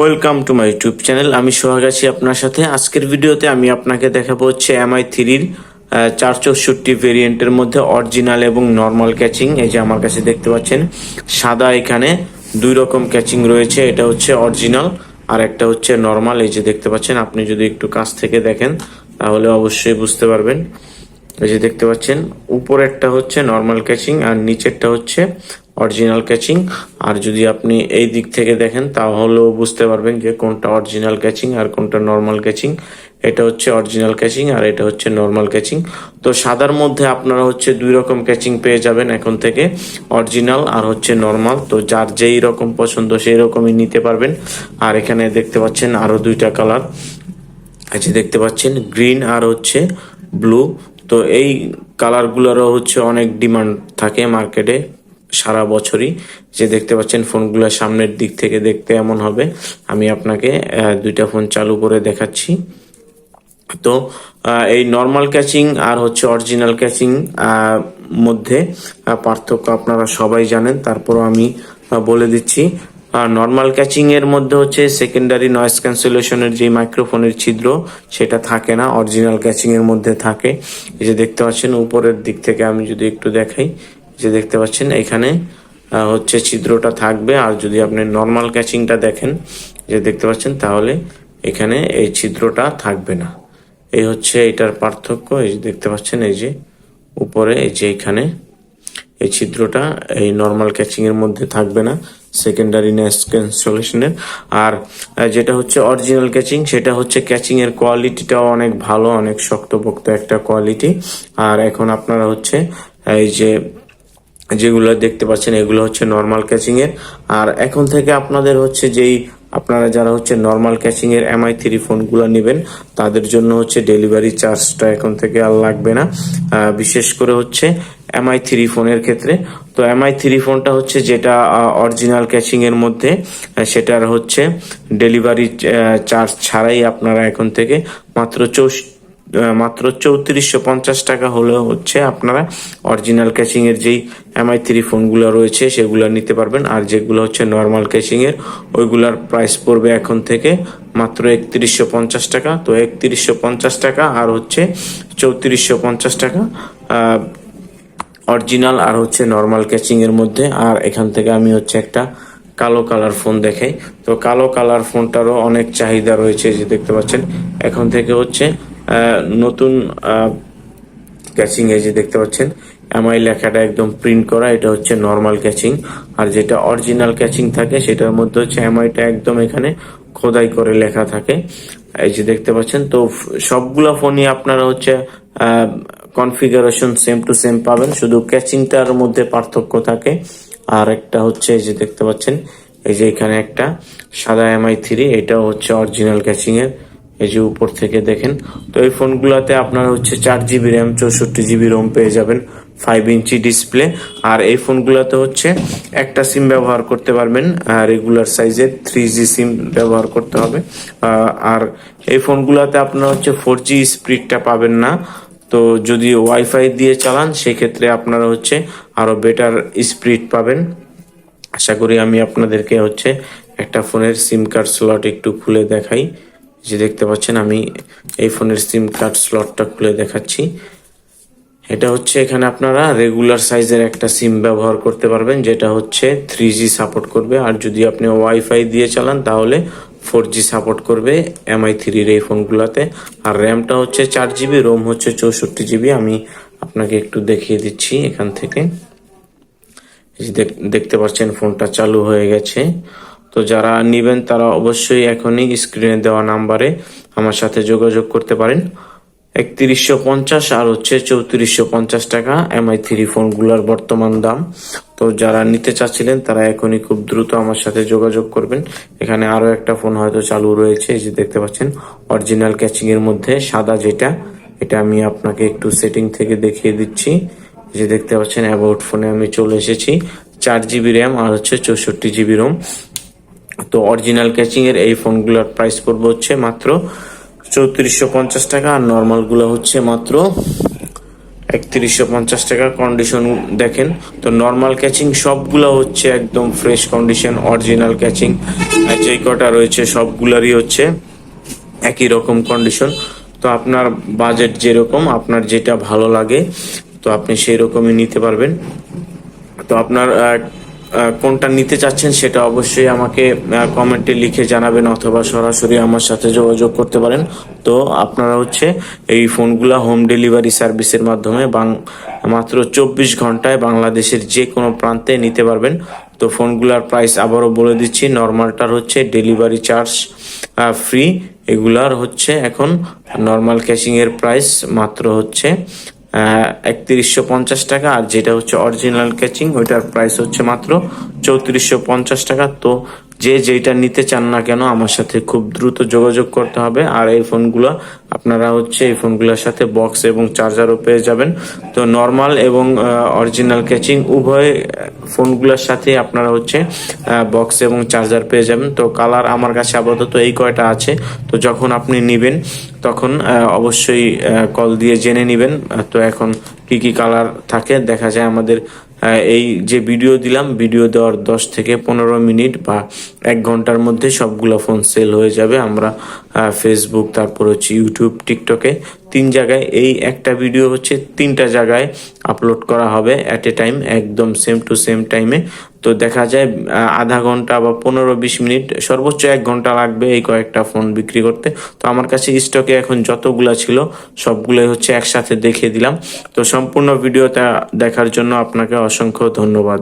Welcome to my YouTube channel আমি সোহাগ আছি আপনার সাথে। আজকের ভিডিওতে আমি আপনাকে দেখাবো হচ্ছে এমআই থ্রির চার চৌষট্টি ভেরিয়েন্টের মধ্যে অরিজিনাল এবং নর্মাল ক্যাচিং এই যে আমার কাছে দেখতে পাচ্ছেন, সাদা এখানে দুই রকম ক্যাচিং রয়েছে। এটা হচ্ছে অরিজিনাল আর একটা হচ্ছে নর্মাল এই যে দেখতে পাচ্ছেন, আপনি যদি একটু কাছ থেকে দেখেন, তাহলে অবশ্যই বুঝতে পারবেন। এই যে দেখতে পাচ্ছেন, উপরেরটা হচ্ছে নর্মাল ক্যাচিং আর নিচেরটা হচ্ছে অরিজিনাল ক্যাচিং আর যদি আপনি এই দিক থেকে দেখেন, তাহলেও বুঝতে পারবেন যে কোনটা অরিজিনাল ক্যাচিং আর কোনটা নর্মাল ক্যাচিং এটা হচ্ছে অরিজিনাল ক্যাচিং আর এটা হচ্ছে নর্মাল ক্যাচিং তো সাদার মধ্যে আপনারা হচ্ছে দুই রকম ক্যাচিং পেয়ে যাবেন এখন থেকে অরিজিনাল আর হচ্ছে নর্মাল তো যার যেই রকম পছন্দ সেই রকমই নিতে পারবেন। আর এখানে দেখতে পাচ্ছেন আরও দুইটা কালার আছে দেখতে পাচ্ছেন গ্রিন আর হচ্ছে ব্লু তো এই কালারগুলোরও হচ্ছে অনেক ডিমান্ড থাকে মার্কেটে সারা বছরই যে দেখতে পাচ্ছেন ফোনগুলো সামনের দিক থেকে দেখতে এমন হবে। আমি আপনাকে দুইটা ফোন চালু করে দেখাচ্ছি। তো এই নর্মাল ক্যাচিং আর হচ্ছে অরিজিনাল ক্যাচিং মধ্যে পার্থক্য আপনারা সবাই জানেন। তারপরও আমি বলে দিচ্ছি নর্মাল ক্যাচিং এর মধ্যে হচ্ছে সেকেন্ডারি নয়েজ ক্যান্সেলেশনের যে মাইক্রোফোনের ছিদ্র, সেটা থাকে না। অরিজিনাল ক্যাচিং এর মধ্যে থাকে। এই যে দেখতে পাচ্ছেন, উপরের দিক থেকে আমি যদি একটু দেখাই যে দেখতে পাচ্ছেন, এখানে হচ্ছে ছিদ্রটা থাকবে। আর যদি আপনি নর্মাল ক্যাচিংটা দেখেন, যে দেখতে পাচ্ছেন, তাহলে এখানে এই ছিদ্রটা থাকবে না। এই হচ্ছে এটার পার্থক্য, এই যে দেখতে পাচ্ছেন, এই যে উপরে, এই যে এখানে, এই ছিদ্রটা এই নর্মাল ক্যাচিং এর মধ্যে থাকবে না সেকেন্ডারি নেস ক্যান্সলেশনের আর যেটা হচ্ছে অরিজিনাল ক্যাচিং সেটা হচ্ছে ক্যাচিং এর কোয়ালিটিটাও অনেক ভালো, অনেক শক্তপোক্ত একটা কোয়ালিটি আর এখন আপনারা হচ্ছে, এই যে যেগুলো দেখতে পাচ্ছেন, এগুলো হচ্ছে নর্মাল ক্যাচিং এর। আর এখন থেকে আপনাদের হচ্ছে যেই, আপনারা যারা হচ্ছে নর্মাল ক্যাচিং এর এমআই থ্রি ফোনগুলো নেবেন, তাদের জন্য হচ্ছে ডেলিভারি চার্জটা এখন থেকে আর লাগবে না। বিশেষ করে হচ্ছে এমআই থ্রি ফোনের ক্ষেত্রে। তো এমআই থ্রি ফোনটা হচ্ছে যেটা অরিজিনাল ক্যাচিং এর মধ্যে সেটার হচ্ছে ডেলিভারি চার্জ ছাড়াই আপনারা এখন থেকে মাত্র চৌষ মাত্র চৌত্রিশশো পঞ্চাশ টাকা হলেও হচ্ছে আপনারা অরিজিনাল ক্যাচিং এর যেই এমআই থ্রি ফোনগুলো রয়েছে, সেগুলো নিতে পারবেন। আর যেগুলো হচ্ছে নর্মাল ক্যাচিং এর, ওইগুলার প্রাইস পড়বে এখন থেকে মাত্র একত্রিশশো পঞ্চাশ টাকা। তো একত্রিশশো পঞ্চাশ টাকা আর হচ্ছে চৌত্রিশশো পঞ্চাশ টাকা অরিজিনাল আর হচ্ছে নর্মাল ক্যাচিং এর মধ্যে। আর এখান থেকে আমি হচ্ছে একটা কালো কালার ফোন দেখাই। তো কালো কালার ফোনটারও অনেক চাহিদা রয়েছে যে দেখতে পাচ্ছেন। এখন থেকে হচ্ছে নতুন ক্যাচিং এই যে দেখতে পাচ্ছেন এমআই লেখাটা একদম প্রিন্ট করা, এটা হচ্ছে নর্মাল ক্যাচিং আর যেটা অরিজিনাল ক্যাচিং থাকে, সেটার মধ্যে হচ্ছে এমআইটা একদম এখানে খোদাই করে লেখা থাকে। এই যে দেখতে পাচ্ছেন, তো সবগুলা ফোনই আপনারা হচ্ছে কনফিগারেশন সেম টু সেম পাবেন। শুধু ক্যাচিংটার মধ্যে পার্থক্য থাকে। আর একটা হচ্ছে এই যে দেখতে পাচ্ছেন, এই যে এখানে একটা সাদা এমআই থ্রি এটাও হচ্ছে অরিজিনাল ক্যাচিং এর এই যে উপর থেকে দেখেন, তো এই ফোনগুলোতে আপনার হচ্ছে চার জিবি র্যাম চৌষট্টি জিবি রোম পেয়ে যাবেন ফাইভ ইঞ্চি ডিসপ্লে আর এই ফোনগুলোতে হচ্ছে একটা সিম ব্যবহার করতে পারবেন রেগুলার সাইজের থ্রি জি সিম ব্যবহার করতে হবে। আর এই ফোনগুলোতে আপনার হচ্ছে ফোর জি স্পিডটা পাবেন না। তো যদি ওয়াইফাই দিয়ে চালান, সেক্ষেত্রে আপনারা হচ্ছে আরও বেটার স্পিড পাবেন। আশা করি আমি আপনাদেরকে হচ্ছে একটা ফোনের সিম কার্ড স্লট একটু খুলে দেখাই। যে দেখতে পাচ্ছেন, আমি এই ফোনের সিম কার্ড স্লটটা খুলে দেখাচ্ছি। এটা হচ্ছে এখানে আপনারা রেগুলার সাইজের একটা সিম ব্যবহার করতে পারবেন, যেটা হচ্ছে থ্রি জি সাপোর্ট করবে। আর যদি আপনি ওয়াইফাই দিয়ে চালান, তাহলে ফোর জি সাপোর্ট করবে এমআই থ্রির এই ফোনগুলোতে। আর র্যামটা হচ্ছে চার জিবি রোম হচ্ছে চৌষট্টি জিবি আমি আপনাকে একটু দেখিয়ে দিচ্ছি এখান থেকে। দেখতে পাচ্ছেন, ফোনটা চালু হয়ে গেছে। তো যারা নিবেন তারা অবশ্যই এখনই স্ক্রিনে দেওয়া নাম্বারে আমার সাথে যোগাযোগ করতে পারেন। একত্রিশশো পঞ্চাশ আর হচ্ছে চৌত্রিশশো পঞ্চাশ টাকা এমআই থ্রি ফোনগুলোর বর্তমান দাম। তো যারা নিতে চাচ্ছিলেন তারা এখনই খুব দ্রুত আমার সাথে যোগাযোগ করবেন। এখানে আরও একটা ফোন হয়তো চালু রয়েছে, এই যে দেখতে পাচ্ছেন অরিজিনাল ক্যাচিং এর মধ্যে সাদা যেটা, এটা আমি আপনাকে একটু সেটিং থেকে দেখিয়ে দিচ্ছি। যে দেখতে পাচ্ছেন অ্যাবাউট ফোনে আমি চলে এসেছি। চার জিবি র্যাম আর হচ্ছে চৌষট্টি জিবি রোম তো অরিজিনাল ক্যাচিং এর এই ফোনগুলোর প্রাইস পড়বে হচ্ছে মাত্র চৌত্রিশশো পঞ্চাশ টাকা আর নর্মালগুলো হচ্ছে মাত্র একত্রিশশো পঞ্চাশ টাকা কন্ডিশন দেখেন। তো নর্মাল ক্যাচিং সবগুলো হচ্ছে একদম ফ্রেশ কন্ডিশন অরিজিনাল ক্যাচিং যেই কটা রয়েছে, সবগুলারই হচ্ছে একই রকম কন্ডিশন তো আপনার বাজেট যেরকম, আপনার যেটা ভালো লাগে, তো আপনি সেই রকমই নিতে পারবেন। তো আপনার কোনটা নিতে চাচ্ছেন সেটা অবশ্যই আমাকে কমেন্টে লিখে জানাবেন অথবা সরাসরি আমার সাথে যোগাযোগ করতে পারেন। তো আপনারা হচ্ছে এই ফোনগুলা হোম ডেলিভারি সার্ভিসের মাধ্যমে মাত্র চব্বিশ ঘন্টায় বাংলাদেশের যে কোনো প্রান্তে নিতে পারবেন। তো ফোনগুলার প্রাইস আবারও বলে দিচ্ছি নর্মালটার হচ্ছে ডেলিভারি চার্জ ফ্রি এগুলার হচ্ছে এখন নর্মাল ক্যাশিংয়ের প্রাইস মাত্র হচ্ছে একত্রিশশো পঞ্চাশ টাকা, আর যেটা হচ্ছে অরিজিনাল ক্যাচিং ওইটার প্রাইস হচ্ছে মাত্র চৌত্রিশশো পঞ্চাশ টাকা। তো যে যেটা নিতে চান না কেন আমার সাথে খুব দ্রুত যোগাযোগ করতে হবে। আর এই ফোনগুলো আপনারা হচ্ছে এই ফোনগুলোর সাথে বক্স এবং চার্জারও পেয়ে যাবেন। তো নর্মাল এবং অরিজিনাল ক্যাচিং উভয় ফোনগুলোর সাথে আপনারা হচ্ছে বক্স এবং চার্জার পেয়ে যাবেন। তো কালার আমার কাছে আপাতত এই কয়টা আছে। তো যখন আপনি নেবেন, তখন অবশ্যই কল দিয়ে জেনে নেবেন। তো এখন কি কি কালার থাকে, দেখা যায় আমাদের এই যে ভিডিও দিলাম ভিডিও দেওয়ার দশ থেকে পনেরো মিনিট বা এক ঘণ্টার মধ্যে সবগুলো ফোন সেল হয়ে যাবে। আমরা ফেসবুক তারপর হচ্ছে ইউটিউব টিকটকে তিন জায়গায়। এই একটা ভিডিও হচ্ছে তিনটা জায়গায় আপলোড করা হবে অ্যাট এ টাইম একদম সেম টু সেম টাইমে তো দেখা যায় আধা ঘণ্টা বা পনেরো বিশ মিনিট, সর্বোচ্চ এক ঘণ্টা লাগবে এই কয়েকটা ফোন বিক্রি করতে। তো আমার কাছে স্টকে এখন যতগুলা ছিল, সবগুলোই হচ্ছে একসাথে দেখিয়ে দিলাম। তো সম্পূর্ণ ভিডিওটা দেখার জন্য আপনাকে অসংখ্য ধন্যবাদ।